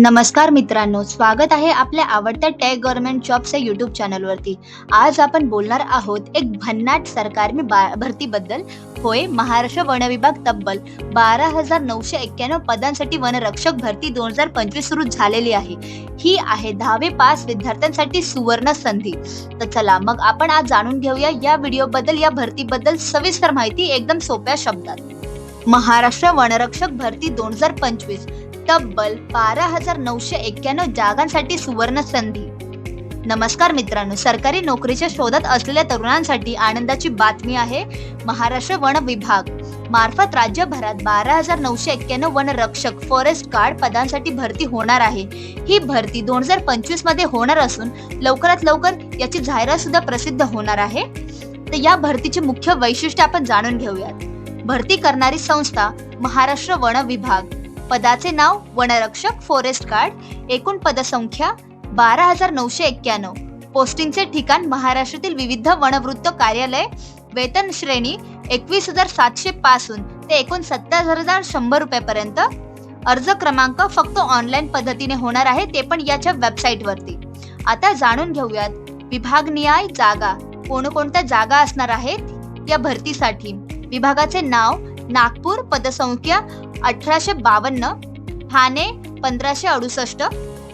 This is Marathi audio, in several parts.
नमस्कार मित्रांनो स्वागत आहे आपल्या आवडत्या टेक गव्हर्नमेंट जॉबच्या युट्यूब यूट्यूब चॅनलवरती आज आपण बोलणार आहोत एक भन्नाट सरकारी बा भरतीबद्दल. होय महाराष्ट्र वन विभाग तब्बल बारा हजार नऊशे एक्क्याण्णव पदांसाठी वनरक्षक भरती दोन हजार पंचवीस सुरू झालेली आहे. ही आहे दहावी पास विद्यार्थ्यांसाठी सुवर्ण संधी. तर चला मग आपण आज जाणून घेऊया या व्हिडिओबद्दल या भरतीबद्दल सविस्तर माहिती एकदम सोप्या शब्दात. महाराष्ट्र वनरक्षक भरती दोन हजार पंचवीस. तब्बल बारा हजार नऊशे एक्क्याण्णव जागांसाठी सुवर्ण संधी. नमस्कार मित्रांनो सरकारी नोकरीच्या शोधात असलेल्या तरुणांसाठी आनंदाची बातमी आहे महाराष्ट्र वन विभाग. मार्फत राज्यभरात बारा हजार नऊशे एक्क्याण्णव वनरक्षक फॉरेस्ट गार्ड पदांसाठी भरती होणार आहे. ही भरती दोन हजार पंचवीसमध्ये होणार असून लवकरात लवकर याची जाहिरात सुद्धा प्रसिद्ध होणार आहे. तर या भरतीचे मुख्य वैशिष्ट्य आपण जाणून घेऊयात. भरती करणारी संस्था महाराष्ट्र वन विभाग. पदाचे नाव वनरक्षक फॉरेस्ट गार्ड एकूण पदसंख्या बारा हजार नऊशे एक्क्याण्णव. पोस्टिंगचे ठिकाण महाराष्ट्रातील विविध वनवृत्त कार्यालय वेतन श्रेणी एकवीस हजार सातशे पासून ते एकूण सत्तर हजार शंभर रुपयापर्यंत. अर्ज क्रमांक फक्त ऑनलाईन पद्धतीने होणार आहे ते पण याच्या वेबसाईटवरती. आता जाणून घेऊयात विभागनिहाय जागा कोणकोणत्या जागा असणार आहेत या भरतीसाठी? विभागाचे नाव नागपूर पदसंख्या अठराशे बावन्न ठाणे पंधराशे अडुसष्ट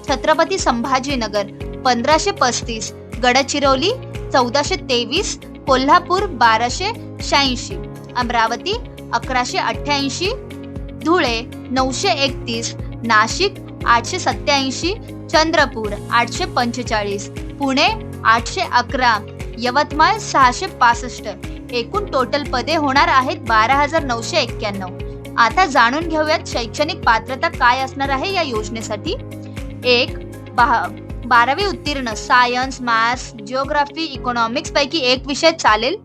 छत्रपती संभाजीनगर पंधराशे पस्तीस गडचिरोली चौदाशे तेवीस कोल्हापूर बाराशे शहाऐंशी अमरावती अकराशे अठ्ठ्याऐंशी धुळे नऊशे एकतीस नाशिक आठशे सत्याऐंशी चंद्रपूर आठशे पंचेचाळीस पुणे आठशे अकरा यवतमाळ सहाशे पासष्ट. एकूण टोटल पदे होणार आहेत बारा हजार नऊशे एक्क्याण्णव. आता जाणून घेऊयात शैक्षणिक पात्रता काय असणार आहे या योजनेसाठी. एक बारावी उत्तीर्ण सायन्स मॅथ्स जिओग्राफी इकॉनॉमिक्स पैकी एक विषय चालेल.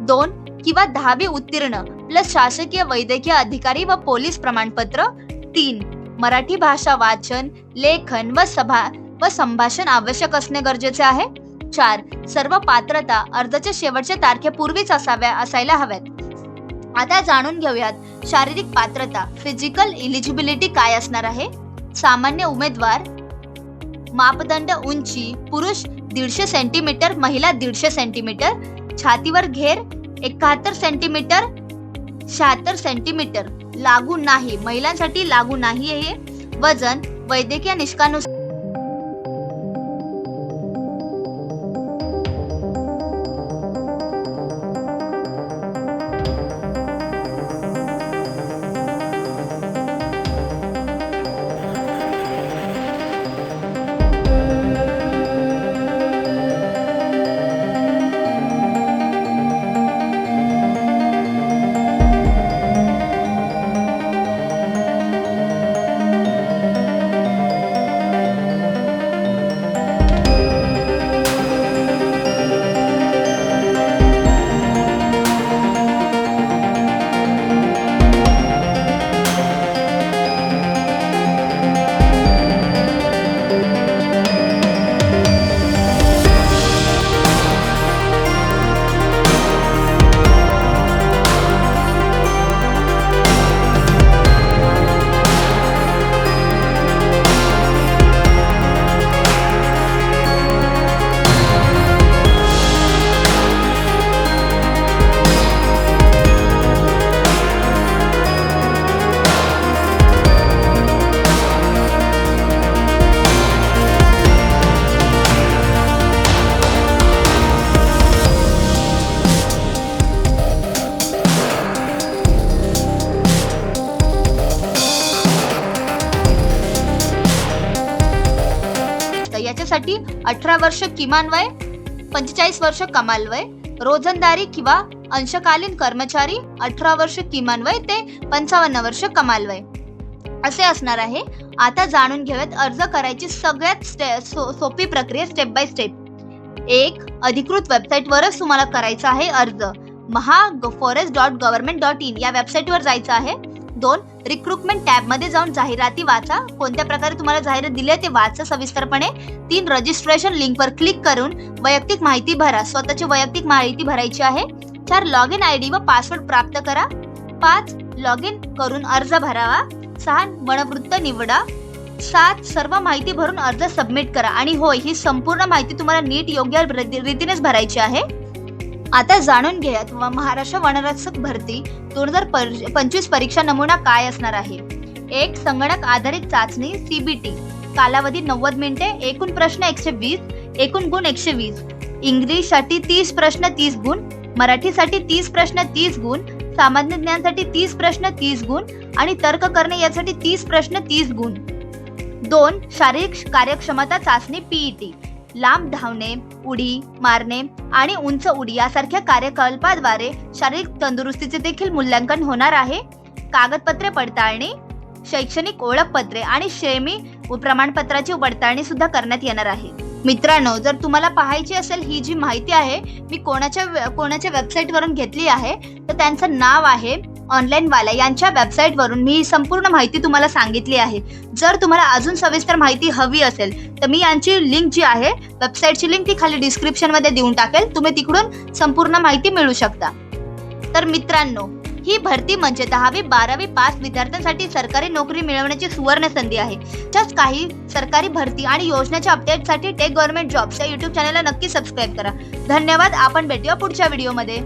दोन किंवा दहावी उत्तीर्ण प्लस शासकीय वैद्यकीय अधिकारी व पोलीस प्रमाणपत्र. तीन मराठी भाषा वाचन लेखन व सभा व संभाषण आवश्यक असणे गरजेचे आहे. चार सर्व पात्रता अर्जाच्या शेवटच्या तारखेपूर्वीच असाव्या असायला हव्यात. आता जाणून घेऊयात शारीरिक पात्रता फिजिकल इलिजिबिलिटी काय असणार आहे? सामान्य उमेदवार मापदंड उंची पुरुष दीडशे सेंटीमीटर महिला दीडशे सेंटीमीटर छातीवर घेर एकाहत्तर सेंटीमीटर शहात्तर सेंटीमीटर लागू नाही महिलांसाठी लागू नाही हे. वजन वैद्यकीय निष्कानुसार तर अठरा वर्ष किमान वय पंचेचाळीस वर्ष कमाल वय रोजंदारी किंवा अंशकालीन कर्मचारी अठरा वर्ष किमान वय ते पंचावन्न वर्ष कमाल वय. असे असणार आहे. आता जाणून घेऊयात अर्ज करायची सगळ्यात स्टे सो, सोपी प्रक्रिया स्टेप बाय स्टेप एक अधिकृत वेबसाईटवरच तुम्हाला करायचा आहे अर्ज. Maha forest dot government dot in या वेबसाईटवर जायचं आहे. दोन रिक्रुटमेंट टॅबमध्ये जाऊन जाहिराती वाचा. कोणत्या प्रकारे तुम्हाला जाहिरात दिली आहे ते वाचा सविस्तरपणे. तीन रजिस्ट्रेशन लिंकवर क्लिक करून वैयक्तिक माहिती भरा. स्वतःची वैयक्तिक माहिती भरायची आहे. चार लॉग इन आय डी व पासवर्ड प्राप्त करा. पाच लॉग इन करून अर्ज भरावा. सहा वनवृत्त निवडा. सात सर्व माहिती भरून अर्ज सबमिट करा. आणि होय ही संपूर्ण माहिती तुम्हाला नीट योग्य रीतीनेच भरायची आहे. आता जाणून घ्यात व महाराष्ट्र वनरक्षक भरती दोन हजार पंचवीस परीक्षा नमुना काय असणार आहे? एक संगणक आधारित चाचणी सीबीटी कालावधी नव्वद मिनिटे एकूण प्रश्न एकशे वीस एकूण गुण एकशे वीस. इंग्लिशसाठी तीस प्रश्न तीस गुण मराठीसाठी तीस प्रश्न तीस गुण सामान्य ज्ञानसाठी तीस प्रश्न तीस गुण आणि तर्क करणे यासाठी तीस प्रश्न तीस गुण. दोन शारीरिक कार्यक्षमता चाचणी पीईटी लांब धावणे उडी मारणे आणि उंच उडी यासारख्या कार्यकल्पाद्वारे शारीरिक तंदुरुस्तीचे देखील मूल्यांकन होणार आहे. कागदपत्रे पडताळणी शैक्षणिक ओळखपत्रे आणि शेमी प्रमाणपत्राची पडताळणी सुद्धा करण्यात येणार आहे. मित्रांनो जर तुम्हाला पाहायची असेल ही जी माहिती आहे मी कोणाच्या कोणाच्या वेबसाईटवरून घेतली आहे तर त्यांचं नाव आहे ऑनलाईनवाला यांच्या वेबसाईटवरून मी ही संपूर्ण माहिती तुम्हाला सांगितली आहे. जर तुम्हाला अजून सविस्तर माहिती हवी असेल तर मी यांची लिंक जी आहे वेबसाईटची लिंक ती खाली डिस्क्रिप्शनमध्ये देऊन टाकेल. तुम्ही तिकडून संपूर्ण माहिती मिळू शकता. तर मित्रांनो ही भरती म्हणजे दहावी बारावी पास विद्यार्थ्यांसाठी सरकारी नोकरी मिळवण्याची सुवर्ण संधी आहे. तसंच काही सरकारी भरती आणि योजनेच्या अपडेटसाठी टेक गव्हर्नमेंट जॉब्स या युट्यूब चॅनलला नक्की सबस्क्राईब करा. धन्यवाद आपण भेटूया पुढच्या व्हिडिओमध्ये